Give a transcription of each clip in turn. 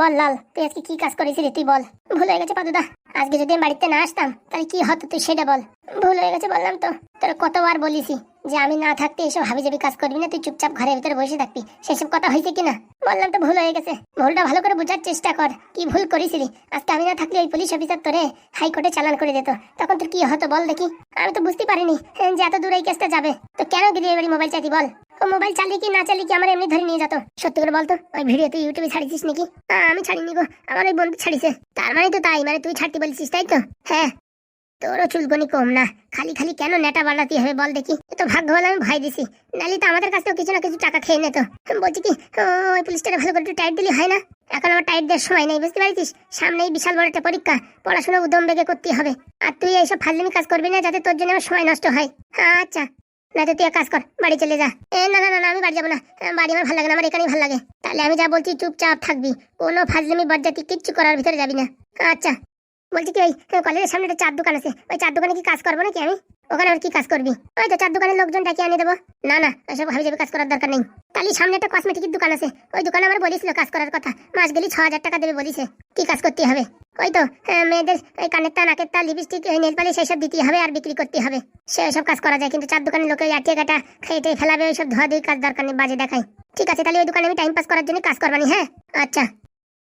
বল লাল, তুই আজকে কি কাজ করেছিলি তুই বল। ভুল হয়ে গেছে পাদুদা। আজকে যদি আমি বাড়িতে না আসতাম, তাহলে কি হতো তুই সেটা বল। ভুল হয়ে গেছে বললাম তো। তোর কতবার বলিসি যে আমি না থাকতে এসব হাবি যাবি কাজ করবি না, তুই চুপচাপ ঘরের ভিতরে বসে থাকবি। সেসব কথা হয়েছে কিনা? বললাম তো ভুল হয়ে গেছে। ভুলটা ভালো করে বোঝার চেষ্টা কর, কি ভুল করেছিলি? আজকে আমি না থাকলে ওই পুলিশ অফিসার তোরে হাইকোর্টে চালান করে দিত। তখন তোর কি হতো বল দেখি। আমি তো বুঝতে পারিনি, যে এত দূর এই কেসটা যাবে। তো কেন গেলি এবারে মোবাইল চাইতি বল? ও মোবাইল চালিয়ে কি না চালিয়ে কি আমার এমনি ধরে নিয়ে যেত? সত্যি করে বলতো, ওই ভিডিও তুই ইউটিউবে ছাড়িছিস নাকি আমি ছাড়িনি গো, আমার ওই বন্ধু ছাড়িছে তার মানে তো তাই মানে তুই ছাড়তে বলছিস, তাই তো? হ্যাঁ। তোরও চুলকনি কম না, খালি খালি কেন নেটা বাড়াতে হবে বল দেখি। তো ভাগ্য ভালো, আমি ভয় দিছি। নালি তো আমাদের কাছ থেকেও কিছু না কিছু টাকা খেয়ে নিত। বলছি কি ওই পুলিশটা ভালো করে একটু টাইট দিলি হয় না? এখন আমার টাইট দেওয়ার সময় নেই, বুঝতে পারছিস? সামনেই বিশাল বড় একটা পরীক্ষা, পড়াশোনা উদম বেগে করতে হবে। আর তুই এইসব ফাজলামি কাজ করবি না, যাতে তোর জন্য আমার সময় নষ্ট হয়। আচ্ছা। না তুই এক কাজ কর বাড়ি চলে যা। এ না না না না, আমি বাড়ি যাব না। বাড়ি আমার ভালো লাগে না আমার এখানেই ভালো লাগে। তাহলে আমি যা বলছি চুপচাপ থাকবি। কোনো ফাজলামি বজ্জাতি কিচ্ছু করার ভিতরে যাবি না। আচ্ছা বলছি কি ওই কলেজের সামনে একটা চার দোকান আছে। ওই চার দোকানে কি কাজ করব নাকি আমি? ওখানে আর কি কাজ করবি? ওই তো চার দোকানের লোকজন ডাকি আনিয়ে দেবো। না না ওইসব ভাবি যাবে কাজ করার দরকার নেই। তাহলে সামনে একটা কসমেটিকের দোকান আছে। ওই দোকানে আমার বলেছিল কাজ করার কথা। মাস গেলে ছ হাজার টাকা দেবে বলিছে। কি কাজ করতে হবে? ওই তো মেয়েদের ওই কানের তা নাকের তা লিপস্টিক নেল পালিশ সেসব দিতে হবে আর বিক্রি করতে হবে। সে সব কাজ করা যায়, কিন্তু চার দোকানের লোকে আটিয়ে কাটা খেয়ে ফেলাবে ওইসব ধোয়া ধুই কাজ দরকার নেই, বাজে দেখায়। ঠিক আছে, তাহলে ওই দোকানে আমি টাইম পাস করার জন্য কাজ করবানি হ্যাঁ? আচ্ছা।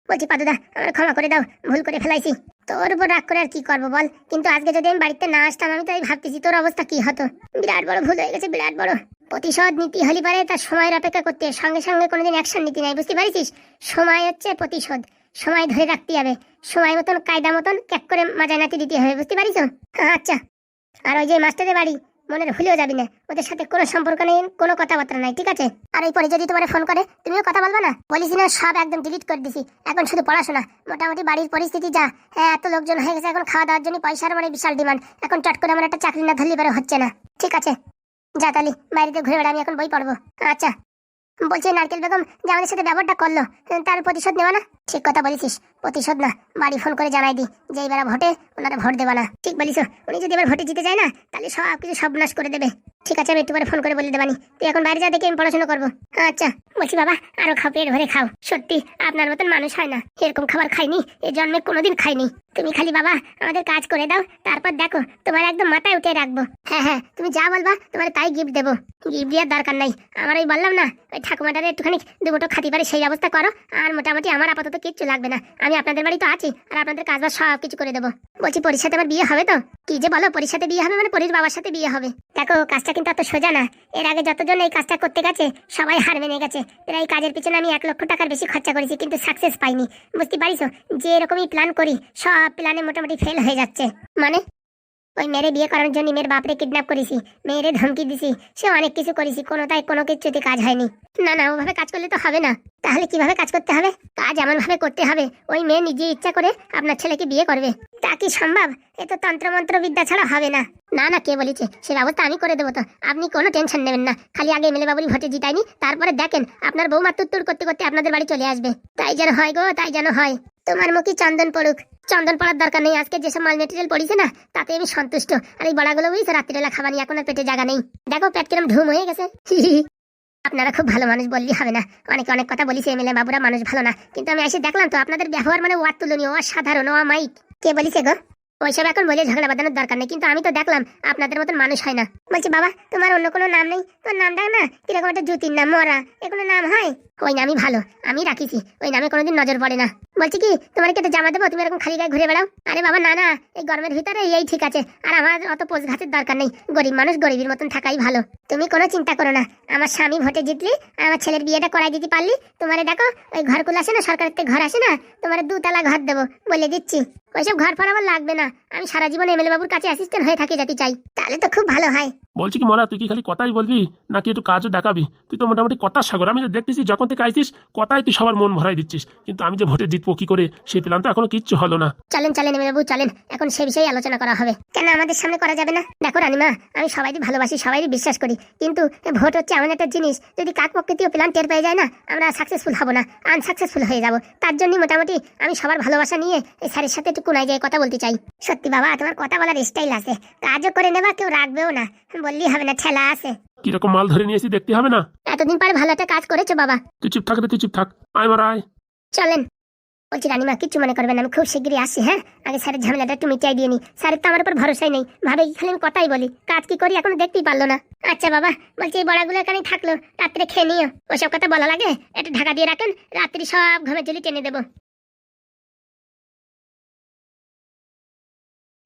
বলছি, পাদুদা, আমার ক্ষমা করে দাও, ভুল করে ফেলাইছি। তোর উপর রাগ করে আর কি করব বল? কিন্তু আজকে যদি আমি বাড়িতে না আসতাম, আমি তো এই ভাবতেছি, তোর অবস্থা কি হতো? বিরাট বড় ভুল হয়ে গেছে, বিরাট বড়। প্রতিশোধ নীতি হলি পারে তার সময়ের অপেক্ষা করতে সঙ্গে সঙ্গে কোনোদিন অ্যাকশন নীতি নাই, বুঝতে পারিস সময় হচ্ছে প্রতিশোধ। সময় ধরে রাখতে হবে। সময় মতন, কায়দা মতন, ক্যাক করে মাজা নাতি দিতে হবে, বুঝতে পারিস? আচ্ছা। আর ওই যে মাস্টারের বাড়ি মনের ভুলেও যাবি না। ওদের সাথে কোনো সম্পর্ক নেই, কোনো কথাবার্তা নাই, ঠিক আছে? আর এই পরে যদি তোমার ফোন করে, তুমিও কথা বলবে না? বলিস না, সব একদম ডিলিট করে দিছি। এখন শুধু পড়াশোনা। মোটামুটি বাড়ির পরিস্থিতি যা হ্যাঁ এত লোকজন হয়ে গেছে, এখন খাওয়া দাওয়ার জন্য পয়সার মানে বিশাল ডিমান্ড এখন চট করে আমার একটা চাকরি না ধরলে পারে হচ্ছে না। ঠিক আছে। যা তালি বাইরেতে ঘুরে বেড়া, আমি এখন বই পড়ব। আচ্ছা। বলছি নারকেল বেগম, যে আমাদের সাথে ব্যবহারটা করল, তার প্রতিশোধ নেওয়া না? ঠিক কথা বলেছিস। প্রতিশোধ না, বাড়ি ফোন করে জানাই দি, যে এবার ভোটে ওনারা ভোট দেবে না। ঠিক বলিস, উনি যদি এবার ভোটে জিতে যায় না, তাহলে সব কিছু সর্বনাশ করে দেবে। ঠিক আছে, আমি একটু পরে ফোন করে বলে দেবানি। তুই এখন বাইরে যা, দেখে আমি পড়াশোনা করব। আচ্ছা বলছি বাবা, আরও খাও, পেট ভরে খাও। সত্যি, আপনার মতন মানুষ হয় না। এরকম খাবার খাইনি, এ জন্মে কোনোদিন খাইনি। তুমি খালি বাবা, আমাদের কাজ করে দাও, তারপর দেখো, তোমার একদম মাথায় উঠে রাখব। হ্যাঁ হ্যাঁ তুমি যা বলবা, তোমার তাই গিফট দেবো। গিফট দেওয়ার দরকার নাই। আমার ওই বললাম না, ওই ঠাকুমাটারে একটুখানি দুটো খাতি পারে সেই ব্যবস্থা করো, আর মোটামুটি আমার আপাতত কিচ্ছু লাগবে না। আমি আপনাদের বাড়ি তো আছি আর আপনাদের কাজ বাজ সব কিছু করে দেবো। বলছি সাথে আমার বিয়ে হবে তো? কি যে বলো সাথে বিয়ে হবে মানে পরির বাবার সাথে বিয়ে হবে। দেখো, কাজটা কিন্তু এত সোজা না। এর আগে যতজন এই কাজটা করতে গেছে, সবাই হার মেনে গেছে। এরা এই কাজের পিছনে আমি এক লক্ষ টাকার বেশি খরচা করেছি, কিন্তু সাকসেস পাইনি। বুঝতে পারিস যে এরকমই প্ল্যান করি, সব প্ল্যানে মোটামুটি ফেল হয়ে যাচ্ছে। মানে? ওই মেয়েরে বিয়ে করার জন্য মেয়ের বাপরে কিডন্যাপ করেছি। মেয়েরে ধমকি দিছি। সে অনেক কিছু করেছি কোনো তাই কোনো কিছুতে কাজ হয়নি। না না, ওভাবে কাজ করলে তো হবে না। তাহলে কীভাবে কাজ করতে হবে? কাজ এমন ভাবে করতে হবে, ওই মেয়ে নিজে ইচ্ছা করে আপনার ছেলেকে বিয়ে করবে। তা কি সম্ভব? এ তো তন্ত্রমন্ত্র বিদ্যা ছাড়া হবে না। না না, কে বলেছে? সে ব্যবস্থা আমি করে দেবো তো। আপনি কোনো টেনশন নেবেন না। খালি আগে এমএলএ বাবুরি ভোটে জিতাইনি, তারপরে দেখেন আপনার বৌমা তুত্তুর করতে করতে আপনাদের বাড়ি চলে আসবে। তাই যেন হয় গো, তাই যেন হয়। তোমার মুখে চন্দন পড়ুক। চন্দন পড়ার দরকার নেই। আজকে যেসব মাল মেটেরিয়াল পড়িছে না, তাতে আমি সন্তুষ্ট। আর এই বড়াগুলো বুঝছে রাত্রিবেলা খাবানি এখন আর পেটে জায়গা নেই। দেখো পেট কিরম ঢুম হয়ে গেছে। আপনারা খুব ভালো মানুষ, বললি হবে না। অনেকে অনেক কথা বলিছে, এমএলএ বাবুরা মানুষ ভালো না। কিন্তু আমি এসে দেখলাম তো, আপনাদের ব্যবহার মানে ওয়ার তুলনীয়, অসাধারণ ও মাইক কে বলিছে গো? ওইসব এখন বলে ঝগড়া বাঁধানোর দরকার নেই, কিন্তু আমি তো দেখলাম, আপনাদের মতন মানুষ হয় না। বলছি, বাবা, তোমার অন্য কোনো নাম নেই? তোর নামটা না? কীরকম একটা জুতির নাম, মরা। এ কোনো নাম হয়? ওই নামই ভালো, আমি রাখিছি, ওই নামে কোনোদিন নজর পড়ে না। বলছি কি, তোমার কি একটা জামা দেবো? তুমি এরকম খালি গায়ে ঘুরে বেড়াও। আরে বাবা, না না, এই গরমের ভিতরে এই ঠিক আছে, আর আমার অত পোষ ঘাটের দরকার নেই। গরিব মানুষ গরিবের মতন থাকাই ভালো। তুমি কোনো চিন্তা করো না, আমার স্বামী ভোটে জিতলি, আর আমার ছেলের বিয়েটা করাই দিতে পারলি, তোমারে দেখো, ওই ঘরগুলো আসে না, সরকারের থেকে ঘর আসে না, তোমার দুতলা ঘর দেবো বলে দিচ্ছি। ওইসব ঘর ফর আমার লাগবে না আমি সারা জীবন এমএলএ বাবুর কাছে অ্যাসিস্ট্যান্ট হয়ে থাকি যেতে চাই তাহলে তো খুব ভালো হয়। বলছি কি মরা তুই কি খালি কথাই বলবি নাকি একটু কাজও দেখাবি? তুই তো মোটামুটি কথা সাগর আমি যে দেখতেছি যখন থেকে আইছিস কথাই তুই সবার মন ভরাই দিচ্ছিস। কিন্তু আমি যে ভোটে জিতবো কি করে সেই প্ল্যান তো এখনও কিচ্ছু হলো না। চলেন চলেন এমএলএ বাবু চলেন এখন সে বিষয়ে আলোচনা করা হবে। কেন আমাদের সামনে করা যাবে না? দেখো রানিমা আমি সবাইকে ভালোবাসি সবাইকে বিশ্বাস করি কিন্তু ভোট হচ্ছে এমন একটা জিনিস যদি কাক প্রকৃতিও প্ল্যান টের পেয়ে যায় না আমরা সাকসেসফুল হব না আনসাকসেসফুল হয়ে যাব। তার জন্য মোটামুটি আমি সবার ভালোবাসা নিয়ে এই স্যারের সাথে একটু কোনায় যাই কথা বলতে চাই। সত্যি বাবা তোমার কথা বলার স্টাইল আছে। কাজও করে নেবা কেউ রাখবেও না। বললি হবে না ঠেলা আছে। কীরকম মাল ধরে নিয়েছি দেখতে হবে না? এতদিন পরে ভালো একটা কাজ করেছ বাবা। তুই চুপ থাক তুই চুপ থাক। আয় মারা আয়। চলেন। বলছি রানিমা কিচ্ছু মনে করবেন আমি খুব শিগগিরই আসি হ্যাঁ? আগে স্যারের ঝামেলাটা একটু মিটিয়ে দিয়ে নি। স্যারের তো আমার উপর ভরসাই নেই। ভাবে খালি আমি কথাই বলি। কাজ কি করি এখনও দেখতেই পারল না। আচ্ছা বাবা বলছি এই বড়াগুলো এখানে থাকল। রাত্রে খেয়ে নিও। ওসব কথা বলা লাগে একটু ঢাকা দিয়ে রাখেন। রাত্রি সব ঘুমের জলি টেনে দেবো।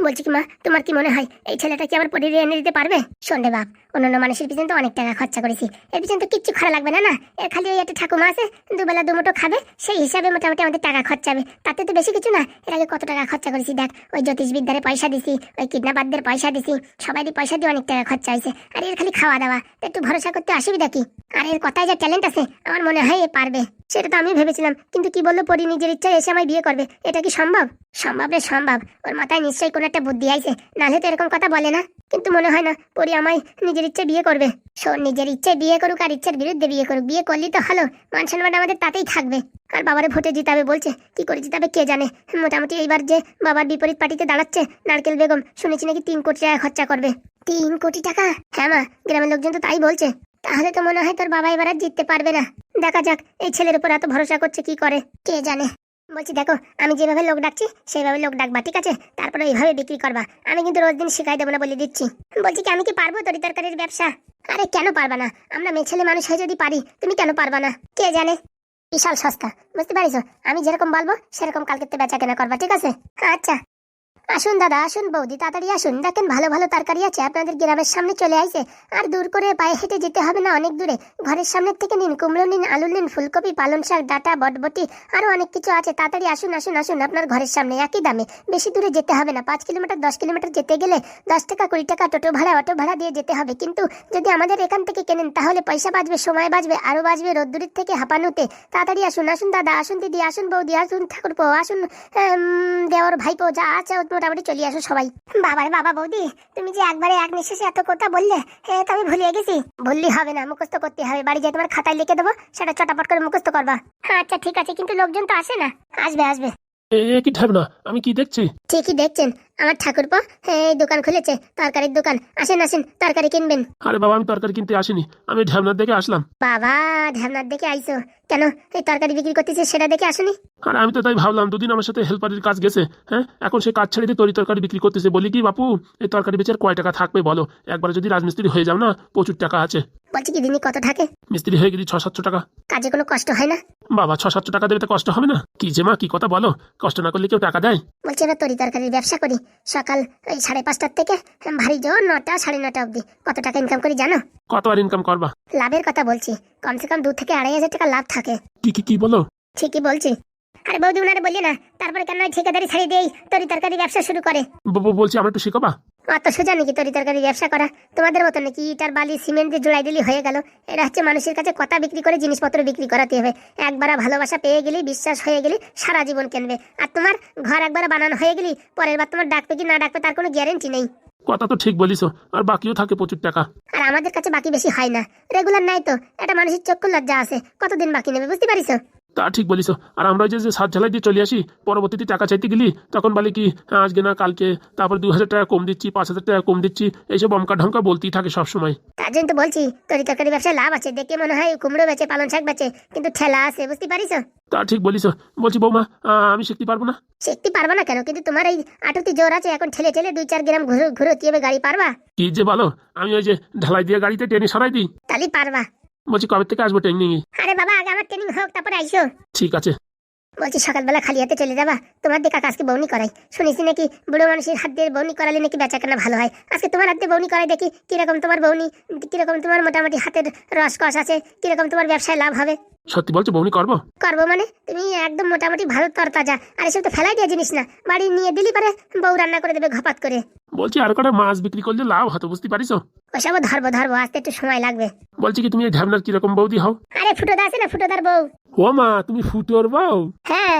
বলছি কি মা, তোমার কি মনে হয় এই ছেলেটা কি আবার পরিয়ে এনে দিতে পারবে? সন্ধ্যে বাপ, অন্যান্য মানুষের পিছনে তো অনেক টাকা খরচা করেছি। এর পিছনে তো কিচ্ছু খারাপ লাগবে না না? এর খালি ওই একটা ঠাকুমা আছে, দুবেলা দুমুটো খাবে, সেই হিসাবে মোটামুটি আমাদের টাকা খরচা হবে তাতে তো বেশি কিছু না, এর আগে কত টাকা খরচা করেছি দেখ, ওই জ্যোতিষ বিদ্যারে পয়সা দিছি, ওই কিডন্যাপারদের পয়সা দিছি সবাইরই পয়সা দিয়ে অনেক টাকা খরচা হয়েছে, আর এর খালি খাওয়া দাওয়া। একটু ভরসা করতে অসুবিধা কি? আর এর কথায় যা ট্যালেন্ট আছে, আমার মনে হয় এ পারবে। সেটা তো আমি ভেবেছিলাম। কিন্তু কি বলল পরি নিজের ইচ্ছায় এসে আমায় বিয়ে করবে? এটা কি সম্ভব? সম্ভব রে সম্ভব। ওর মাথায় নিশ্চয়ই কোনো একটা বুদ্ধি আইছে। নাহলে তো এরকম কথা বলে না। কিন্তু মনে হয় না পরি আমায় নিজের ইচ্ছে বিয়ে করবে। শোন, নিজের ইচ্ছে বিয়ে করুক আর ইচ্ছের বিরুদ্ধে বিয়ে করুক। বিয়ে করলেই তো ভালো। মান সম্মান আমাদের তাতেই থাকবে। আর বাবারে ভোটে জিতাবে বলছে। কি করে জিতাবে কে জানে? মোটামুটি এইবার যে বাবার বিপরীত পার্টিতে দাঁড়াচ্ছে নারকেল বেগম, শুনেছি নাকি তিন কোটি টাকা খরচা করবে। তিন কোটি টাকা? হ্যাঁ মা, গ্রামের লোকজন তো তাই বলছে। তাহলে তো মনে হয় তোর বাবা এবার আর জিততে পারবে না। দেখা যাক, এই ছেলের উপর এত ভরসা করছে কি করে? কে জানে? বলছি, দেখো, আমি যেভাবে লোক ডাকছি, সেইভাবে লোক ডাকবা, ঠিক আছে? তারপরে এইভাবে বিক্রি করবা। আমি কিন্তু রোজ দিন শিখাই দেবো না বলে দিচ্ছি। বলছি কি, আমি কি পারব তরি তরকারির ব্যবসা? আরে কেন পারবা না? আমরা মেয়ে ছেলে মানুষ হয়ে যদি পারি, তুমি কেন পারবা না? কে জানে? বিশাল সস্তা, বুঝতে পারিস আমি যেরকম বলব, সেরকম কালকে বেচা কেনা করবা, ঠিক আছে? আচ্ছা। আসুন দাদা, আসুন বৌদি, তাড়াতাড়ি আসুন। দেখেন ভালো ভালো তরকারি আছে, আপনাদের গ্রামের সামনে চলে আইছে। আর দূর করে পায়ে হেঁটে যেতে হবে না, অনেক দূরে। ঘরের সামনের থেকে নিন, কুমড়ো নিন, আলু নিন, ফুলকপি, পালং শাক, ডাটা, বটবটি, আরও অনেক কিছু আছে। তাড়াতাড়ি আসুন আসুন আসুন, আপনার ঘরের সামনে একই দামে। বেশি দূরে যেতে হবে না, পাঁচ কিলোমিটার, দশ কিলোমিটার যেতে গেলে দশ টাকা, কুড়ি টাকা, টোটো ভাড়া, অটো ভাড়া দিয়ে যেতে হবে। কিন্তু যদি আমাদের এখান থেকে কেনেন, তাহলে পয়সা বাঁচবে, সময় বাঁচবে, আরও বাঁচবে রোদ্দুরের থেকে হাঁপানুতে। তাড়াতাড়ি আসুন আসুন দাদা, আসুন দিদি, আসুন বৌদি, আসুন ঠাকুরপো, আসুন দেওর ভাইপো, যা আছে মোটামুটি চলে আসো সবাই। বাবার বাবা বৌদি তুমি যে একবারে এক নিঃশ্বাসে এত কথা বললে হ্যাঁ তো আমি ভুলিয়ে গেছি। ভুললি হবে না মুখস্থ করতে হবে বাড়ি যেয়ে তোমার খাতায় লিখে দেবো সেটা চটাপট করে মুখস্থ করবা। আচ্ছা ঠিক আছে কিন্তু লোকজন তো আসে না। আসবে আসবে। এ কি ঠাব আমি কি দেখছি? ঠিকই দেখছেন আমার ঠাকুরপো এই দোকান খুলেছে তরকারির দোকান। আসেন আসেন তরকারি কিনবেন। আরে বাবা আমি তরকারি কিনতে আসিনি আমি ঢ্যাবনার দেখে আসলাম। বাবা ঢ্যামনার দেখে আইসো। কেন? এই তরকারি বিক্রি করতেছে সেটা দেখে আসুনি। আর আমি তো তাই ভাবলাম দুদিন আমার সাথে হেল্পারের কাজ গেছে হ্যাঁ? এখন সে কাজ ছেড়ে দিয়ে তরি তরকারি বিক্রি করতেছে। বলি কি বাপু এই তরকারি বেচার কয় টাকা থাকবে বলো? একবার যদি রাজমিস্ত্রি হয়ে যাও না প্রচুর টাকা আছে। বলছি কি দিনই কত থাকে? মিস্ত্রি হয়ে গেলি ছ সাতশো টাকা। কাজে কোনো কষ্ট হয় না? বাবা ছ সাতশো টাকা দেবে তো কষ্ট হবে না? কি যে মা কি কথা বলো? কষ্ট না করলে কেউ টাকা দেয়? বলছি এবার তরি তরকারির ব্যবসা করি। সকাল ওই সাড়ে পাঁচটার থেকে ভারী জোর নটা সাড়ে নটা অবধি। কত টাকা ইনকাম করি জানো? কত আর ইনকাম করবা? লাভের কথা বলছি। কমসে কম দু থেকে আড়াই হাজার টাকা লাভ থাকে। কি কি কি বলো? ঠিকই বলছি। আরে বৌদি উনারে বললি না তারপরে কেন ওই ঠিকাদারি ছাড়িয়ে দিয়েই তরি তরকারি ব্যবসা শুরু করে। বলছি আমার একটু শিখবা? অত সোজা নাকি তরি তরকারি ব্যবসা করা? তোমাদের মতো নাকি ইটার বালি সিমেন্ট দিয়ে জোড়াই দিলি হয়ে গেল? এরা হচ্ছে মানুষের কাছে কথা বিক্রি করে জিনিসপত্র বিক্রি করাতে হবে। একবার ভালোবাসা পেয়ে গেলি বিশ্বাস হয়ে গেলি সারা জীবন কেনবে। আর তোমার ঘর একবার বানানো হয়ে গেলি পরের বার তোমার ডাকবে কি না ডাকবে তার কোনো গ্যারেন্টি নেই। কথা তো ঠিক বলিস, আর বাকিও থাকে প্রচুর টাকা। আর, আমাদের কাছে বাকি বেশি হয় না। রেগুলার নাই তো। একটা মানুষের চক্ষু লজ্জা আছে। কতদিন বাকি নেবে, বুঝতে পারিস? তা ঠিক বলিস। আর আমরা যে যে সাত ঝালাই দিয়ে চলে আসি পরবর্তীতে টাকা চাইতে গেলি তখন বলে কি "হ্যাঁ, আজকে না কালকে। তারপর দু হাজার টাকা কম দিচ্ছি পাঁচ হাজার টাকা কম দিচ্ছি। এইসব অমকা ঢঙ্কা বলতেই থাকে সবসময়। তার জন্য তো বলছি তরি তরকারি ব্যবসায় লাভ আছে দেখে মনে হয় কুমড়ো বেচে পালন শাক বেচে কিন্তু ঠেলা আছে বুঝতে পারিস? তা ঠিক বলিস। বলছি বৌমা আমি শিখতে পারব না? শিখতে পারবা না কেন? কিন্তু তোমার এই আটুতি জোর আছে এখন ঠেলে ঠেলে দুই চার গ্রাম ঘুরো ঘুরো গাড়ি পারবা? কি যে বলো আমি ওই যে ঢালাই দিয়ে গাড়িতে টেনে সরাই দিই। তাহলে পারবা। বলছি কবে থেকে আসব ট্রেনিং আরে বাবা আগে আমার ট্রেনিং হোক তারপরে আইসো। ঠিক আছে। বলছি সকালবেলা খালি হাতে চলে যাবা। তোমার দিকে কাজকে বৌনি করাই। শুনেছি নাকি বুড়ো মানুষের হাত দিয়ে বৌনি করালে নাকি বেচা কেনা ভালো হয়। আজকে তোমার হাত দিয়ে বৌনি করাই দেখি কীরকম তোমার বৌনি কীরকম তোমার মোটামুটি হাতের রস রসকস আছে কীরকম তোমার ব্যবসায় লাভ হবে। সত্যি বলছো বৌনি করব? করব মানে? তুমি একদম মোটামুটি ভালো তরতাজা। আর এসব তো ফেলাই দেওয়া জিনিস না। বাড়ি নিয়ে দিলি পারে বউ রান্না করে দেবে ঘপাত করে। বলছি আর কটা মাছ বিক্রি করলে লাভ হতো বুঝতে পারিস? ওসব ধরবো ধরবো আসতে একটু সময় লাগবে। বলছি কি তুমি এই ঢ্যাবনার কীরকম বৌদি হও? আরে ফুটোদা আছে না ফুটোদার বউ। ও মা তুমি ফুটোর বউ? হ্যাঁ।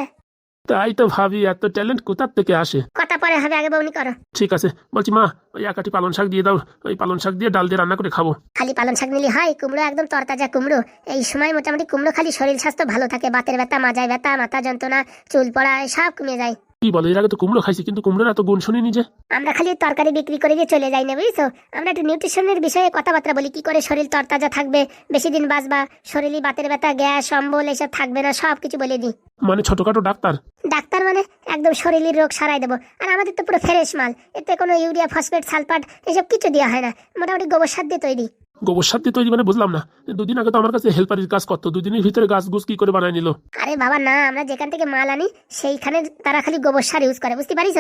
তাই তো ভাবি এত ট্যালেন্ট কোথার থেকে আসে? কথা পরে হবে আগে বউনি করো। ঠিক আছে বলছি মা ওই একাটি পালন শাক দিয়ে দাও ওই পালন শাক দিয়ে ডাল দিয়ে রান্না করে খাব। খালি পালন শাক নিলে হয় কুমড়ো একদম তরতাজা কুমড়ো। এই সময় মোটামুটি কুমড়ো খালি শরীর স্বাস্থ্য ভালো থাকে বাতের ব্যথা মাজায় ব্যথা মাথা যন্ত্রণা চুল পড়া সব কমে যায়। কি বলে? এর আগে তো কুমড়ো খাইছি কিন্তু কুমড়োর এত গুণ শুনিনি যে। আমরা খালি তরকারি বিক্রি করে দিয়ে চলে যাই না বুঝছ? আমরা একটু নিউট্রিশনের বিষয়ে কথাবার্তা বলি কি করে শরীর তরতাজা থাকবে বেশি দিন বাঁচবা শরীরে বাতের ব্যথা গ্যাস অম্বল এসব থাকবে না সব কিছু বলে দিই। মানে ছোটখাটো ডাক্তার? ডাক্তার মানে একদম শরীরের রোগ সারাই দেবো। আর আমাদের তো পুরো ফ্রেশ মাল এতে কোনো ইউরিয়া ফসফেট সালফাট এসব কিছু দেওয়া হয় না। মোটামুটি গোবর সার দিয়ে তৈরি। গোবর সার দিয়ে তৈরি মানে বুঝলাম না। দুদিন আগে তো আমার কাছে হেল্পারের কাজ করতো দুদিনের ভিতরে গাছ গুছ কি করে বানায় নিল? আরে বাবা না আমরা যেখান থেকে মাল আনি সেইখানে তারা খালি গোবর সার ইউজ করে বুঝতে পারিস?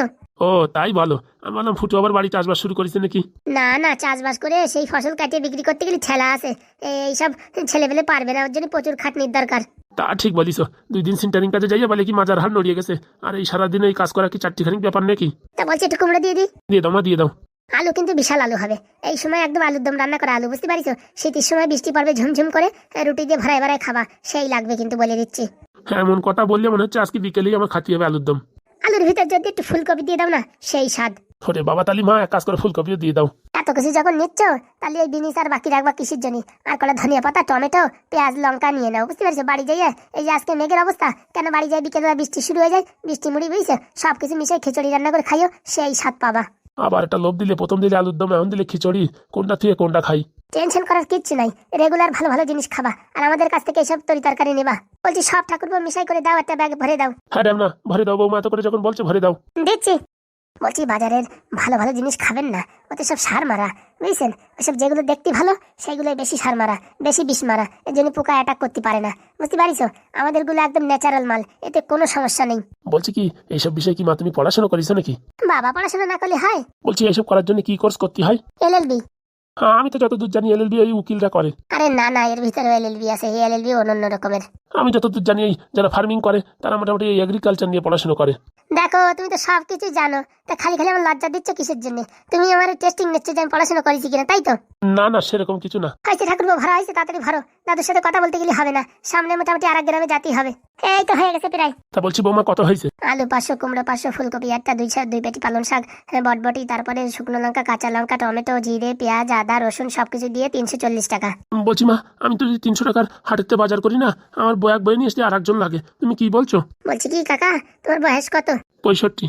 ও তাই বলো আমি বললাম ফুটু আবার বাড়ি চাষবাস শুরু করেছে নাকি? না না চাষবাস করে সেই ফসল কাটিয়ে বিক্রি করতে গেলে ঠেলা আছে। এইসব ছেলেবেলে পারবে না ওর জন্য প্রচুর খাটনির দরকার। তা ঠিক বলিস দুই দিন সেন্টারিং কাজে যাইয়া বলে কি মাজার হার নড়িয়ে গেছে। আর এই সারাদিন এই কাজ করা কি চারটিখানি ব্যাপার নাকি? তা বলছি একটু কুমড়ো দিয়ে দিই। দিয়ে দাও মা দিয়ে দাও। আলু কিন্তু বিশাল আলু হবে। এই সময় একদম আলুর দম রান্না করা আলু বুঝতে পারিস শীতের সময় বৃষ্টি পড়বে ঝুমঝুম করে রুটি দিয়ে ভরায় ভরায় খাবা সেই লাগবে কিন্তু বলে দিচ্ছি। হ্যাঁ এমন কথা বললে মনে হচ্ছে আজকে বিকেলেই আমার খাতি হবে আলুর দম। আলুর ভিতর যদি একটু ফুলকপি দিয়ে দাও না সেই স্বাদ। ওরে বাবা তালি মা এক কাজ করে ফুলকপিও দিয়ে দাও। এত কিছু যখন নিচ্ছ তাহলে এই জিনিস আর বাকি রাখবা কিসের জন্য আর কলা ধনিয়া পাতা টমেটো পেঁয়াজ লঙ্কা নিয়ে নাও বুঝতে পারছ? বাড়ি যাইয়ে এই যে আজকে মেঘের অবস্থা কেন বাড়ি যাই বিকেলবেলা বৃষ্টি শুরু হয়ে যায় বৃষ্টি মুড়ি বুঝছ? সব কিছু মিশিয়ে খিচুড়ি রান্না করে খাইও সেই স্বাদ পাবা। আবার একটা লোভ দিলে প্রথম দিলে আলুর দম এখন দিলে খিচুড়ি কোনটা থেকে কোনটা খাই? টেনশন করার কিচ্ছু নাই। রেগুলার ভালো ভালো জিনিস খাবা। আর আমাদের কাছ থেকে এসব তরি তরকারি নেবা। বলছি সব ঠাকুর মিশাই করে দাও একটা ব্যাগ ভরে দাও। হ্যাঁ না ভরে দাও বৌমা এত করে যখন বলছে ভরে দাও। দিচ্ছি। বলছি বাজারের ভালো ভালো জিনিস খাবেন না? ওতে সব সার মারা বুঝছেন? ওসব যেগুলো দেখতে ভালো সেগুলোই বেশি সার মারা বেশি বিষ মারা এর জন্য পোকা অ্যাটাক করতে পারে না। বুঝতে পারিস আমাদেরগুলো একদম ন্যাচারাল মাল এতে কোনো সমস্যা নেই। বলছি কি এইসব বিষয়ে কি মা তুমি পড়াশোনা করিস নাকি? বাবা পড়াশোনা না করলে হয়? বলছি এইসব করার জন্য কি কোর্স করতে হয়? এলএলবি আমি তো যতদূর জানি এলএলবি ওই উকিলরা করে। আরে না না এর ভিতরে এলএলবি আছে। এই এলএলবি অন্য রকমের। আমি যতদূর জানি এই যারা ফার্মিং করে তারা মোটামুটি এই এগ্রিকালচার নিয়ে পড়াশোনা করে। দেখো তুমি তো সব কিছু জানো। তা খালি খালি আমার লজ্জা দিচ্ছ কিসের জন্য? তুমি আমার টেস্টিং নিচ্ছ যে আমি পড়াশোনা করেছি কিনা তাই তো? না না সেরকম কিছু না। হয়েছে ঠাকুরবো ভরা হয়েছে তাড়াতাড়ি ভরো। দাদুর সাথে কথা বলতে গেলে হবে না। সামনে মোটামুটি আর এক গ্রামে জাতি হবে। এই তো হয়ে গেছে প্রায়। তা বলছি বৌমা কত হয়েছে? আলু পাঁচশো কুমড়ো পাঁচশো ফুলকপি একটা দুই দুই পেটি পালং শাক বটবটি তারপরে শুকনো লঙ্কা কাঁচা লঙ্কা টমেটো জিরে পেঁয়াজ আদা রসুন সবকিছু দিয়ে তিনশো চল্লিশ টাকা। বলছি মা আমি তো যদি তিনশো টাকার হাটেতে বাজার করি না আমার বয়াক বই নিয়ে আসতে আর একজন লাগে। তুমি কি বলছো? বলছি কি কাকা তোমার বয়স কত? পঁয়ষট্টি।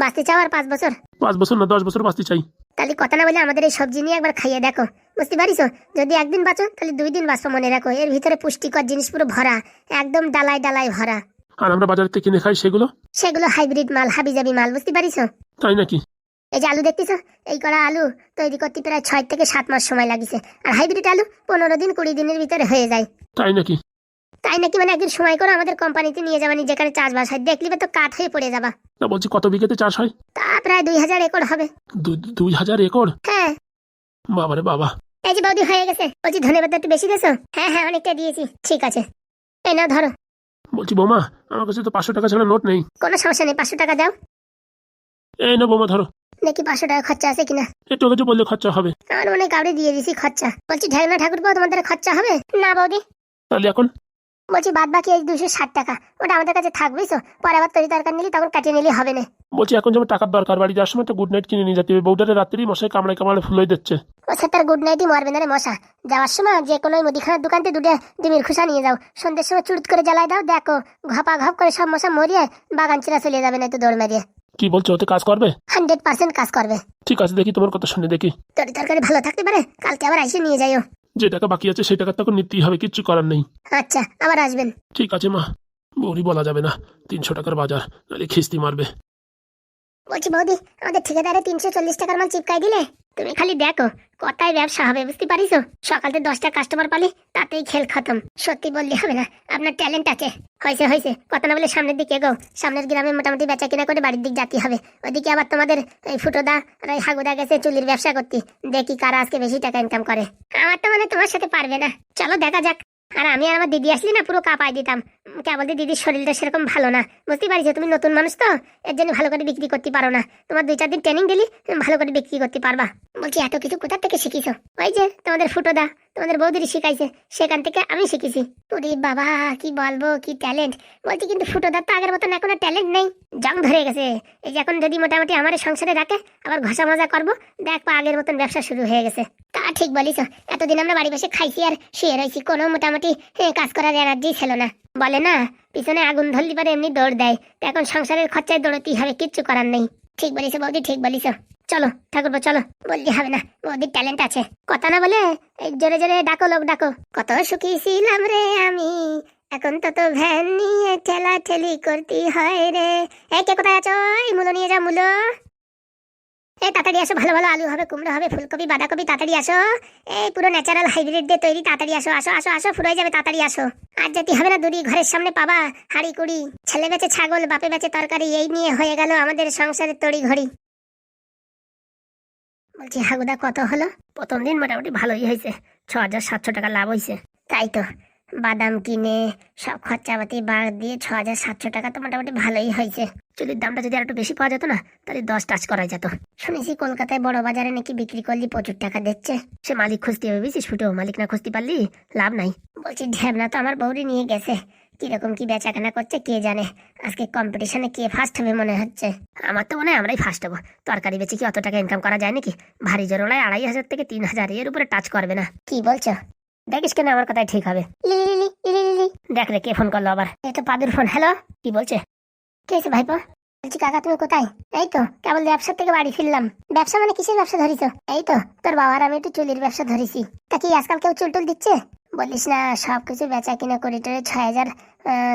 বাঁচতে চাও আর পাঁচ বছর? পাঁচ বছর না দশ বছর বাঁচতে চাই। তাহলে কথা না বলে আমাদের এই সবজি নিয়ে একবার খাইয়ে দেখো। বুঝতে পারিস যদি একদিন বাঁচো তাহলে দুই দিন বাঁচো মনে রাখো। এর ভিতরে পুষ্টিকর জিনিস পুরো ভরা একদম ডালায় ডালায় ভরা। আর আমরা বাজার থেকে কিনে খাই সেগুলো? সেগুলো হাইব্রিড মাল হাবিজাবি মাল বুঝতে পারিস তাই নাকি? এই যে আলু দেখতেছ? এই করা আলু তৈরি করতে প্রায় ছয় থেকে সাত মাস সময় লাগিছে। আর হাইব্রিড আলু পনেরো দিন কুড়ি দিনের ভিতরে হয়ে যায়। তাই নাকি? তাই নাকি? মানে একদিন সময় করে আমাদের কোম্পানিতে নিয়ে যাবানি যেখানে চাষবাস হয়। দেখলি তো কাঠ হয়ে পড়ে যাবা। না বলছি কত বিঘেতে চাষ হয়? তা প্রায় দুই হাজার একর হবে। দুই হাজার একর? হ্যাঁ। বাবারে বাবা। এই যে বৌদি হয়ে গেছে। বলছি ধন্যবাদ একটু বেশি দিয়েছ? হ্যাঁ হ্যাঁ অনেকটা দিয়েছি। ঠিক আছে। এই নাও ধরো। বলছি বৌমা আমার কাছে তো পাঁচশো টাকা ছাড়া নোট নেই। কোনো সমস্যা নেই পাঁচশো টাকা দাও। এই না বৌমা ধরো। দেখি পাঁচশো টাকা খরচা আছে কিনা? একটু কিছু বললে খরচা হবে। আমার মনে কাউরে দিয়ে দিছি খরচা। বলছি ঢেলনা ঠাকুর পাও তোমাদের খরচা হবে? না বৌদি। তাহলে এখন? বলছি বাদ বাকি এই দুশো ষাট টাকা ওটা আমাদের কাছে থাকবেই তো পরে আবার তরি তরকার নিলে তখন কাটিয়ে নিলে হবে না। বলছি এখন যাব টাকার দরকার বাড়ি যাওয়ার সময় একটা গুড নাইট কিনে নিয়ে যেতে হবে। বউটারে রাত্রি মশাই কামড়ায় কামড়ে ফুলোই দিচ্ছে। ও সে তার গুড নাইটই মরবে না রে মশা। যাওয়ার সময় যে কোনো মুদিখানার দোকান থেকে দুটো ডিমের খুশা নিয়ে যাও। সন্ধ্যের সময় চুরুত করে জ্বালায় দাও দেখো ঘপা ঘপ করে সব মশা মরিয়ে বাগান চিরা চলে যাবে না তো দৌড় মারিয়ে। কি বলছো ওতে কাজ করবে? হান্ড্রেড পার্সেন্ট কাজ করবে। ঠিক আছে দেখি তোমার কথা শুনে দেখি। তরি তরকারি ভালো থাকতে পারে কালকে আবার এসে নিয়ে যাইও। যে টাকা বাকি আছে সেই টাকা তখন নিতেই হবে কিচ্ছু করার নেই। আচ্ছা আবার আসবেন। ঠিক আছে মা। বৌরি বলা যাবে না তিনশো টাকার বাজার নাহলে খিস্তি মারবে। বলছি বৌদি আমাদের ঠিকাদারে তিনশো চল্লিশ টাকার মাল চিপকাই দিলে? তুমি খালি দেখো কটাই ব্যবসা হবে বুঝতে পারিস সকাল দশটা কাস্টমার পালি, তাতেই খেল খতম। সত্যি বললে হবে না, আপনার ট্যালেন্ট আছে। হয়েছে হয়েছে। কথা না বলে সামনের দিকে গো সামনের গ্রামে মোটামুটি বেচা কিনা করে বাড়ির দিক জাতি হবে। ওইদিকে আবার তোমাদের এই ফুটোদা আর ওই হাগুদা গেছে চুলির ব্যবসা করতে। দেখি কারা আজকে বেশি টাকা ইনকাম করে। আমার তো মানে তোমার সাথে পারবে না। চলো দেখা যাক। আর আমি আর আমার দিদি আসলি না, পুরো কাঁপাই দিতাম। কেবল যে দিদির শরীরটা সেরকম ভালো না বুঝতে পারিস তুমি নতুন মানুষ তো, এর জন্য ভালো করে বিক্রি করতে পারো না। তোমার দুই চার দিন ট্রেনিং দিলি ভালো করে বিক্রি করতে পারবা। বলছি, এত কিছু কোথা থেকে শিখিছো? ওই যে তোমাদের ফুটোদা তোমাদের বৌদির শিখাইছে, সেখান থেকে আমি শিখেছি। ওরে বাবা, কি বলব, কি ট্যালেন্ট বলছি, কিন্তু ফুটোদার তো আগের মতন এখন ট্যালেন্ট নেই। জং ধরে গেছে। এই যে এখন যদি মোটামুটি আমার সংসারে রাখে, আবার ঘষা মজা করব, দেখ পা আগের মতন ব্যবসা শুরু হয়ে গেছে। তা ঠিক বলিস। এতদিন আমরা বাড়ি বসে খাইছি আর শুয়ে রয়েছি কোনো মোটামুটি কাজ করার এনার্জি ছিল না। বলে না, পিছনে আগুন ধরলি পারে এমনি দৌড় দেয়। তো এখন সংসারের খরচায় দৌড়তেই হবে, কিচ্ছু করার নেই। ঠিক বলিস বৌদি, ঠিক বলিস চলো, ঠাকুরপো, চলো। বললি হবে না, বৌদির ট্যালেন্ট আছে। কথা না বলে জোরে জোরে ডাকো, লোক ডাকো। কত সুখী ছিলাম রে আমি, এখন তো তো ভ্যান নিয়ে ঠেলা ঠেলি করতে হয় রে। এই কে কোথায় আছো? এই মূলো নিয়ে যাও, মূলো। এই তাড়াতাড়ি আসো, ভালো ভালো আলু হবে, কুমড়ো হবে, ফুলকপি, বাঁধাকপি, তাড়াতাড়ি আসো। এই পুরো ন্যাচারাল হাইব্রিড দিয়ে তৈরি, তাড়াতাড়ি আসো আসো আসো আসো, ফুরাই যাবে, তাড়াতাড়ি আসো। আর যেতে হবে না, দূরি, ঘরের সামনে পাবা, হাড়ি, কুড়ি। ছেলে বেচে ছাগল, বাপে বেচে তরকারি, এই নিয়ে হয়ে গেল আমাদের সংসারের তড়ি ঘড়ি বলছি হাগুদা কত হলো? প্রথম দিন মোটামুটি ভালোই হয়েছে। ছ হাজার সাতশো টাকা লাভ হয়েছে। তাই তো। বাদাম কিনে, সব খরচাপাতি বাদ দিয়ে ছ হাজার সাতশো টাকা তো মোটামুটি ভালোই হয়েছে। চুলির দামটা যদি আর একটু বেশি পাওয়া যেত না, তাহলে দশ টাচ করা যেত। শুনেছি কলকাতায় বড় বাজারে নাকি বিক্রি করলি প্রচুর টাকা দিচ্ছে। সে মালিক খুঁজতে হবে, বুঝছিস ফুটো? মালিক না খুঁজতে পারলি, লাভ নাই। বলছি ঢ্যাবনা তো আমার বৌরি নিয়ে গেছে। কীরকম কি বেচাকেনা করছে কে জানে? আজকে কম্পিটিশনে কে ফার্স্ট হবে মনে হচ্ছে। আমার তো মনে হয় আমরাই ফার্স্ট হব। তরকারি বেচে কি অত টাকা ইনকাম করা যায় নাকি? ভারী জোরলায় আড়াই হাজার থেকে তিন হাজার এর উপরে টাচ করবে না। কি বলছো? দেখিস কেন আমার কথাই ঠিক হবে। দেখ রে, কে ফোন করল আবার? এই তো পাদুর ফোন হ্যালো কি বলছে? কে আছে ভাইপো? বলছি কাকা, তুমি কোথায়? এই তো, কেবল ব্যবসা থেকে বাড়ি ফিরলাম। ব্যবসা মানে কিসের ব্যবসা ধরিস এই তো, তোর বাবার আমি একটু চুলির ব্যবসা ধরেছি। তা কি আজকাল কেউ চুল টুল দিচ্ছে? বলিস না, সব কিছু বেচা কিনা করি টরে ছয় হাজার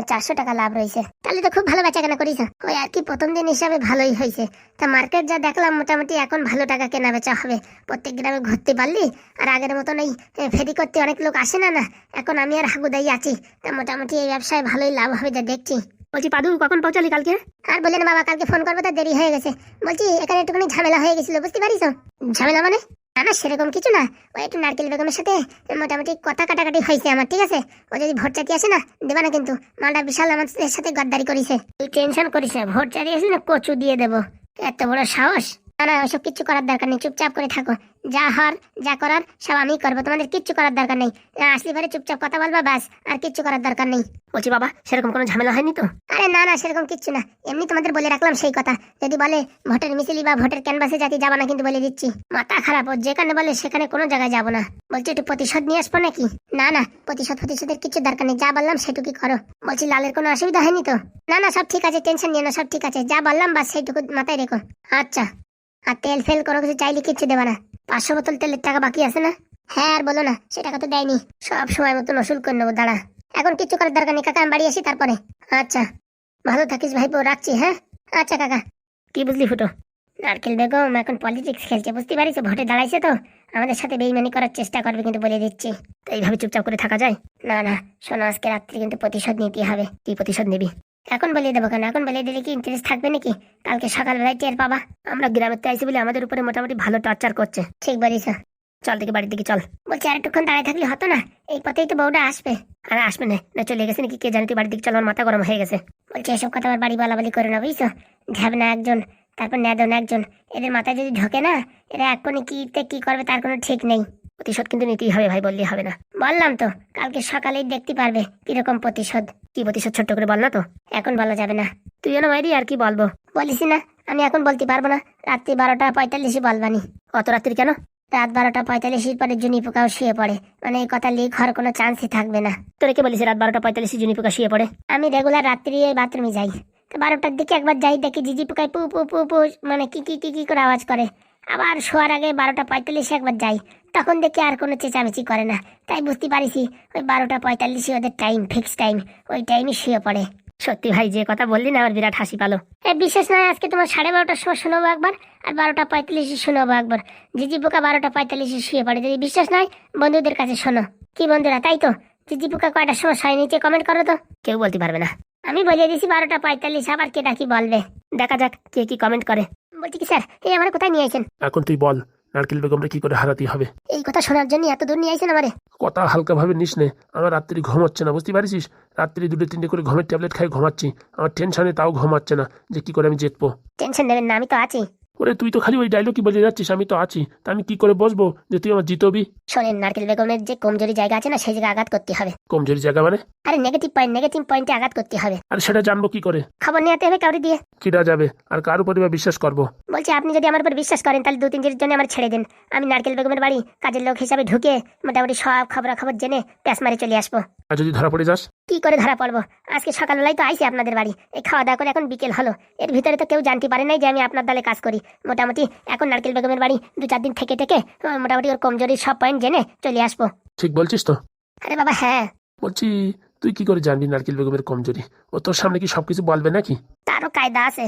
চারশো টাকা লাভ রয়েছে। তাহলে তো খুব ভালো বেচা কেনা করিস। ওই আর কি প্রথম দিন হিসাবে ভালোই হয়েছে। তা মার্কেট যা দেখলাম, মোটামুটি এখন ভালো টাকা কেনা বেচা হবে। প্রত্যেক গ্রামে ঘুরতে পারলি? আর আগের মতন এই ফেরি করতে অনেক লোক আসে না না? এখন আমি আর হাগুদাই আছি। তা মোটামুটি এই ব্যবসায় ভালোই লাভ হবে, যা দেখছি। বলছি, পাদু, কখন পৌঁছালি কালকে? আর বললেন বাবা, কালকে ফোন করব, তা দেরি হয়ে গেছে। বলছি, এখানে একটুখানি ঝামেলা হয়ে গেছিল, বুঝতে পারিস? ঝামেলা মানে? না সেরকম কিছু না। ওই একটু নারকেল বেগমের সাথে মোটামুটি কথা কাটাকাটি হয়েছে আমার, ঠিক আছে? ও যদি ভোট চাটি আসে না, দেবে না কিন্তু। মালটা বিশাল আমার সাথে গদ্দারি করেছে। তুই টেনশন করিস না, ভোট চাটি আসে না কচু দিয়ে দেবো। এত বড় সাহস। না না ওসব কিচ্ছু করার দরকার নেই। চুপচাপ করে থাকো। যা হর যা করার সব আমি করব। তোমাদের কিচ্ছু করার দরকার নেই। আসলি পারে চুপচাপ কথা বলবা বাস আর কিচ্ছু করার দরকার নেই। বলছি বাবা সেরকম কোনো ঝামেলা হয়নি তো? আরে না না সেরকম কিচ্ছু না। এমনি তোমাদের বলে রাখলাম সেই কথা। যদি বলে ভোটের মিছিলি বা ভোটের ক্যানভাসে জাতি যাবা না কিন্তু বলে দিচ্ছি। মাথা খারাপ যেখানে বলে সেখানে কোনো জায়গায় যাব না। বলছি একটু প্রতিশোধ নিয়ে আসব নাকি? না না প্রতিশোধ প্রতিশোধের কিছু দরকার নেই। যা বললাম সেটুকুই করো। বলছি লালের কোনো অসুবিধা হয়নি তো? না না সব ঠিক আছে টেনশন নিয়ে না সব ঠিক আছে। যা বললাম বাস সেইটুকু মাথায় রেখো। আচ্ছা। আর তেল ফেল কোনো কিছু চাইলে কিচ্ছু দেবে না। পাঁচশো বোতল তেলের টাকা বাকি আছে না? হ্যাঁ আর বলো না, সে টাকা তো দেয়নি। সব সময় মতন ওসুল করে নেব, দাঁড়া। এখন কিচ্ছু করার দরকার নেই, কাকা, আমি বাড়ি আসি তারপরে। আচ্ছা। ভালো থাকিস ভাইপো, রাখছি হ্যাঁ? আচ্ছা কাকা। কি বুঝলি ফুটো? নারকেল বেগম এখন পলিটিক্স খেলছে, বুঝতে পারিস? ভোটে দাঁড়াইছে তো। আমাদের সাথে বেইমানি করার চেষ্টা করবে কিন্তু বলে দিচ্ছি। তো এইভাবে চুপচাপ করে থাকা যায়? না না, শোনো, আজকে রাত্রে কিন্তু প্রতিশোধ নিতে হবে। কি প্রতিশোধ নিবি? এখন বলিয়ে দেবো কেন? এখন বলিয়ে দিলে কি ইন্টারেস্ট থাকবে নাকি? কালকে সকালবেলায় টের পাবা। আমরা গ্রামের তো আইসি বলে আমাদের উপরে মোটামুটি ভালো টর্চার করছে। ঠিক বলিস। চল থেকে বাড়ির দিকে, চল। বলছি আর একটুক্ষণ দাঁড়িয়ে থাকলে হতো না? এই পথেই তো বউটা আসবে। আর আসবে না না চলে গেছে নাকি? কে জানি তুই বাড়ির দিকে চল, আমার মাথা গরম হয়ে গেছে। বলছি এসব কথা আমার বাড়ি বলাবলি করে না, বুঝছ? ঢ্যাবনা একজন, তারপর ন্যাদন একজন। এদের মাথায় যদি ঢোকে না, এরা এখনই কিতে কি করবে তার কোনো ঠিক নেই। প্রতিশোধ কিন্তু নিতেই হবে, ভাই, বললেই হবে না। বললাম তো, কালকে সকালেই দেখতে পারবে কীরকম প্রতিশোধ। কি প্রতিশোধ ছোট্ট করে বল না তো, এখন বলা যাবে না। তুই না মাইরি, আর কি বলব? বলিস না, আমি এখন বলতে পারব না, রাত্রি বারোটা পঁয়তাল্লিশে বলবানি অত রাত্রি কেন? রাত বারোটা পঁয়তাল্লিশের পরে জুনি পোকাও শুয়ে পড়ে। মানে এই কথা লিক হওয়ার কোনো চান্সই থাকবে না। তোরে কে বলিস রাত বারোটা পঁয়তাল্লিশে জুনি পোকা শুয়ে পড়ে? আমি রেগুলার রাত্রি বাথরুমে যাই। তো বারোটার দিকে একবার যাই, দেখি জিজি পোকায় পু পু পু পু মানে কি কি কি কি করে আওয়াজ করে। আবার শোয়ার আগে বারোটা পঁয়তাল্লিশে একবার যাই। তখন দেখি আর কোনো চেঁচামেচি করে না। তাই বুঝতে পারিছি ওই বারোটা পঁয়তাল্লিশে ওদের টাইম ফিক্স টাইম ওই টাইমে শুয়ে পড়ে। সত্যি ভাই যে কথা বললি না আমার বিরাট হাসি পালো। এ বিশেষ নয় আজকে তোমার সাড়ে বারোটার সময় শোনাবো একবার আর বারোটা পঁয়তাল্লিশে শোনাবো একবার। জিজি পোকা বারোটা পঁয়তাল্লিশে শুয়ে পড়ে। যদি বিশ্বাস নয় বন্ধুদের কাছে শোনো। কি বন্ধুরা তাই তো? জিজি পোকা কয়টার সময় হয় নিচে কমেন্ট করো তো। কেউ বলতে পারবে না। আমি বলে দিছি বারোটা পঁয়তাল্লিশ আবার কেটা কি বলবে? দেখা যাক কে কি কমেন্ট করে। বলছি কি স্যার? এই আমার কোথায় নিয়ে আইছেন? এখন তুই বল নারকেল বেগমটা কি করে হারাতে হবে? এই কথা শোনার জন্য এত দূর নিয়ে আইছেন আমারে। কথা হালকাভাবে নিস নে আমার রাত্রি ঘুম হচ্ছে না বুঝতে পারিস রাত্রি দুটো তিনটে করে ঘুমের ট্যাবলেট খাই ঘুমাচ্ছি। আমার টেনশনে তাও ঘুমাচ্ছে না যে কি করে আমি জিতবো? টেনশন নেবেন না আমি তো আছি। ওরে তুই তো খালি ওই ডায়লগই বলে যাচ্ছিস আমি তো আছি। তা আমি কি করে বসবো যে তুই আমার জিতবি? শোনেন নারকেল বেগমের যে কমজোরি জায়গা আছে না সেই জায়গায় আঘাত করতে হবে। কমজোরি জায়গা মানে? আরে নেগেটিভ পয়েন্ট নেগেটিভ পয়েন্টে আঘাত করতে হবে। আর সেটা জানব কি করে? খবর নিয়ে হবে কাউরি দিয়ে। কিরা যাবে? আর কার উপরে বা বিশ্বাস করব? বলছি আপনি যদি আমার উপর বিশ্বাস করেন তাহলে দু তিন দিনের জন্য আমার ছেড়ে দিন। আমি নারকেল বেগমের বাড়ি কাজের লোক হিসাবে ঢুকে মোটামুটি সব খবরাখবর জেনে প্যাস মারে চলে আসব। আর যদি ধরা পড়ে যাস? কি করে ধরা পড়ব? আজকে সকালবেলায় তো আইসি আপনাদের বাড়ি। এই খাওয়া দাওয়া করে এখন বিকেল হলো। এর ভিতরে তো কেউ জানতে পারে নাই যে আমি আপনার দলে কাজ করি। মোটামুটি এখন নারকেল বেগমের বাড়ি দু চার দিন থেকে থেকে মোটামুটি ওর কমজোরির সব পয়েন্ট জেনে চলে আসব। ঠিক বলছিস তো? আরে বাবা হ্যাঁ। বলছি তুই কি করে জানবি নারকেল বেগমের কমজোরি? ও তোর সামনে কি সবকিছু বলবে নাকি? তারও কায়দা আছে।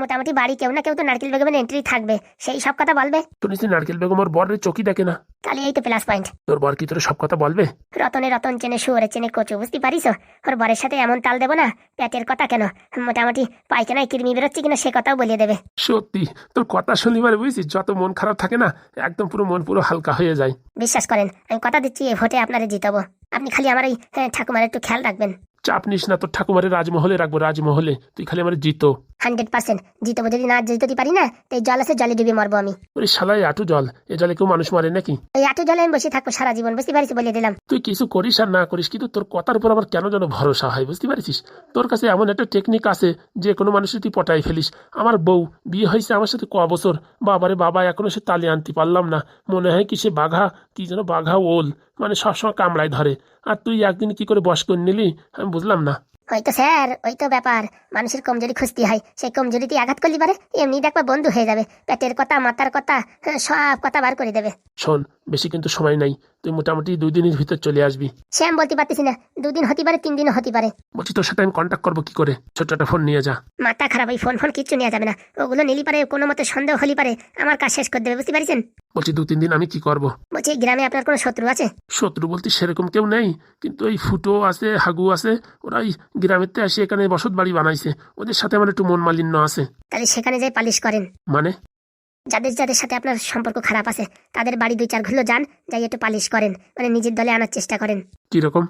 মোটামুটি বাড়ি কেউ না কেউ তো নারকেল বেগমের এন্ট্রি থাকবে। সেই সব কথা বলবে? তুই নারকেল বেগম ওর বরের চোখই দেখে না। তাহলে এই তো প্লাস পয়েন্ট তোর বর কি তোর সব কথা বলবে? রতনে রতন চেনে শুয়োরে চেনে কচু বুঝতে পারিস? ওর বরের সাথে এমন তাল দেবো না পেটের কথা কেন? মোটামুটি পায়খানায় কৃমি বেরোচ্ছে কিনা সে কথাও বলিয়ে দেবে। সত্যি তোর কথা শুনিবারে বুঝছিস? যত মন খারাপ থাকে না একদম পুরো মন পুরো হালকা হয়ে যায়। বিশ্বাস করেন আমি কথা দিচ্ছি এই ভোটে আপনারা জিতাবো। আপনি খালি আমার এই ঠাকুমার একটু খেয়াল রাখবেন। চাপ নিস না তোর ঠাকুমারে রাজমহলে রাখব রাজমহলে। তুই খালি আমার জিতো। Hundred percent. জিতবো যদি না জিততে পারি না তো এই জল আছে জলে ডুবে মরবো আমি। ওই শালায় আটু জল এ জলে কেউ মানুষ মারে নাকি? ওই আটু জলে আমি বসে থাকব সারা জীবন বুঝতে পারিস বলে দিলাম। তুই কিছু করিস আর না করিস কিন্তু তোর কথার উপর আবার কেন যেন ভরসা হয় বুঝতে পারিস তোর কাছে এমন একটা টেকনিক আছে যে কোনো মানুষের তুই পটাই ফেলিস। আমার বউ বিয়ে হয়েছে আমার সাথে ক বছর বাবারে বাবা এখনও সে তালে আনতে পারলাম না। মনে হয় কি সে বাঘা কি যেন বাঘা ওল মানে সবসময় কামড়ায় ধরে। আর তুই একদিন কি করে বস করে নিলি আমি বুঝলাম না। ওই তো স্যার ওই তো ব্যাপার। মানুষের কমজোরি খুঁজতে হয় সেই কমজোরিতে আঘাত করলি পারে এমনি দেখবা বন্ধু হয়ে যাবে। পেটের কথা মাথার কথা হ্যাঁ, সব কথা বার করে দেবে। শোন বেশি কিন্তু সময় নাই। তুই মোটামুটি দুই দিনের ভিতর চলে আসবি। সে আমি বলতে পারতেছি না দুদিন হতে পারে তিন দিন হতে পারে। বলছি তোর সাথে আমি কন্ট্যাক্ট করব কি করে? ছোট্ট একটা ফোন নিয়ে যা। মাথা খারাপ ওই ফোন ফোন কিচ্ছু নেওয়া যাবে না। ওগুলো নিলি পারে কোনো মতে সন্দেহ হলি পারে। আমার কাজ শেষ করে দেবে বুঝতে পারছেন? বলছি দু তিন দিন আমি কি করব? বলছি গ্রামে আপনার কোনো শত্রু আছে? শত্রু বলতে সেরকম কেউ নেই কিন্তু এই ফুটো আছে হাগু আছে ওরা এই গ্রামের আসে এখানে বসত বাড়ি বানাইছে। ওদের সাথে আমার একটু মন মালিন্য আছে। তাহলে সেখানে যাই পালিশ করেন। মানে? যাদের যাদের সাথে আপনার সম্পর্ক খারাপ আছে তাদের বাড়ি দুই চার ঘুরলো যান যাই একটু পালিশ করেন মানে নিজের দলে আনার চেষ্টা করেন। কীরকম?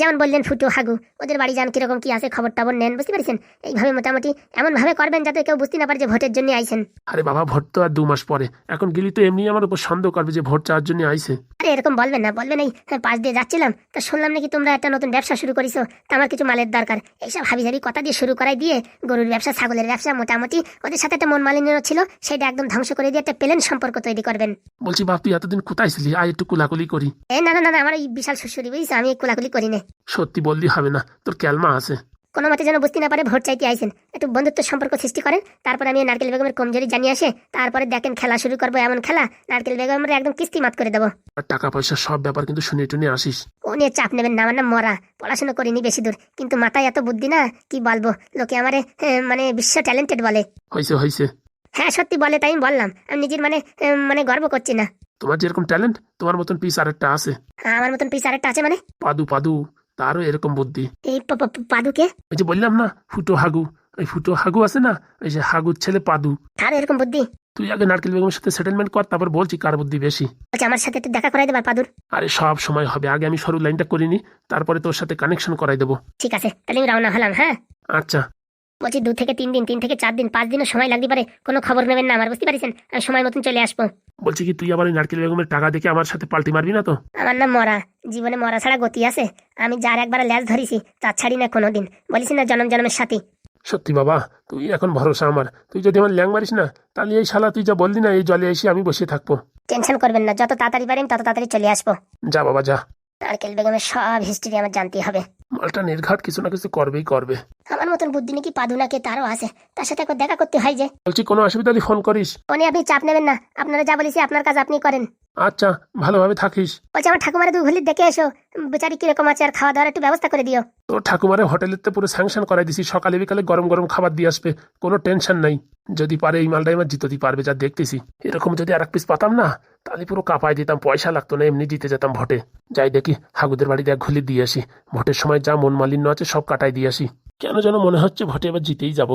যেমন বললেন ফুটু হাগু ওদের বাড়ি যান কীরকম কি আছে খবর টবর নেন বুঝতে পারছেন? এইভাবে মোটামুটি এমন ভাবে করবেন যাতে কেউ বুঝতে না পারে যে ভোটের জন্য আইছেন। আরে বাবা ভোট তো আর দু মাস পরে। এখন গেলি তো এমনি আমার উপর সন্দেহ করবে যে ভোট চাওয়ার জন্য আইছে। আরে এরকম বলবেন না বলবেন এই পাশ দিয়ে যাচ্ছিলাম তা শুনলাম নাকি তোমরা একটা নতুন ব্যবসা শুরু করেছ তা আমার কিছু মালের দরকার। এইসব হাবি জাবি কথা দিয়ে শুরু করাই দিয়ে গরুর ব্যবসা ছাগলের ব্যবসা মোটামুটি ওদের সাথে একটা মন মালিন্য ছিল সেটা একদম ধ্বংস করে দিয়ে একটা প্লেন সম্পর্ক তৈরি করবেন। বলছি বাপ তুই এতদিন কোথায় ছিলি? আয় একটু কুলাকুলি করি। এ না না না না, আমার এই বিশাল শ্বশুরি বুঝিস আমি কুলাকুলি করি না। সত্যি বললি হবে না তোর ক্যালমা আছে। কোনো মতে যেন বুঝতে না পারে ভোট চাইতে আইছেন। একটু বন্ধুত্ব সম্পর্ক সৃষ্টি করেন তারপরে আমি নারকেল বেগমের কমজোরি জানিয়ে আসে তারপরে দেখেন খেলা শুরু করব এমন খেলা নারকেল বেগমের একদম কিস্তি মাত করে দেবো। আর টাকা পয়সা সব ব্যাপার কিন্তু শুনে টুনে আসিস। ও নিয়ে চাপ নেবেন না আমার নাম মরা পড়াশোনা করিনি বেশি দূর কিন্তু মাথায় এত বুদ্ধি না কি বলব লোকে আমারে হ্যাঁ, মানে বিশ্ব ট্যালেন্টেড বলে। হয়েছে হয়েছে হ্যাঁ সত্যি বলে তাই আমি বললাম আমি নিজের মানে আহ, মানে গর্ব করছি না। তোমার যেরকম ট্যালেন্ট তোমার মতন পিস আরেকটা আছে। আমার মতন পিস আরেকটা আছে মানে? পাদু পাদু। তারও এরকম বুদ্ধি। এই পাদুকে? ওই যে বললাম না ফুটো হাগু। ওই ফুটো হাগু আছে না? ওই যে হাগুর ছেলে পাদু। তার এরকম বুদ্ধি? তুই আগে নারকেল বেগমের সাথে সেটেলমেন্ট কর তারপর বলছি কার বুদ্ধি বেশি। আচ্ছা আমার সাথে একটু দেখা করাই দেবার পাদুর। আরে সব সময় হবে। আগে আমি সরু লাইনটা করিনি তারপরে তোর সাথে কানেকশন করাই দেবো। ঠিক আছে তাহলে আমি রওনা হলাম হ্যাঁ? আচ্ছা। বলছি দু থেকে তিন দিন তিন থেকে চার দিন পাঁচ দিনও সময় লাগতে পারে। কোনো খবর নেবেন না আমার বুঝতে পারছেন? আমি সময় মতন চলে আসব। বলছি কি তুই আবার ওই নারকেল বেগমের টাকা দেখে আমার সাথে পাল্টি মারবি না তো? আমার নাম মরা। জীবনে মরা ছাড়া গতি আছে। আমি যার একবার ল্যাজ ধরেছি তার ছাড়ি না কোনোদিন। বলিস না জনম জনমের সাথী। সত্যি বাবা তুই এখন ভরসা আমার। তুই যদি আমার ল্যাং মারিস না তাহলে এই শালা তুই যা বললি না এই জলে এসে আমি বসে থাকব। টেনশন করবেন না যত তাড়াতাড়ি পারেন তত তাড়াতাড়ি চলে আসব। যা বাবা যা। নারকেল বেগমের সব হিস্ট্রি আমার জানতে হবে। মালটা নির্ঘাত কিছু না কিছু করবেই করবে। আমার মতন বুদ্ধি নাকি পাদুনাকে তারও আছে। তার সাথে একবার দেখা করতে হয় যে। বলছি কোনো অসুবিধা হলে ফোন করিস। উনি আপনি চাপ নেবেন না। আপনারা যা বলেছি আপনার কাজ আপনি করেন। আচ্ছা ভালোভাবে থাকিস। বলছে আমার ঠাকুমারা দু ঘুলি দেখে এসো। বেচারি কীরকম আছে আর খাওয়া দাওয়ার একটু ব্যবস্থা করে দিও। তো ঠাকুমারে হোটেলের তো পুরো স্যাংশন করাই দিছি সকালে বিকালে গরম গরম খাবার দিয়ে আসবে কোনো টেনশন নাই। যদি পারে এই মালটাই আমার জিততে পারবে যা দেখতেছি। এরকম যদি আর এক পিস পাতাম না তাহলে পুরো কাপায় দিতাম পয়সা লাগতো না এমনি জিতে যেতাম ভোটে। যাই দেখি হাগুদের বাড়িতে এক ঘুলি দিয়ে আসি। ভোটের সময় যা মন মালিন্য আছে সব কাটাই দিয়ে আসি। কেন যেন মনে হচ্ছে ভোটে এবার জিতেই যাব।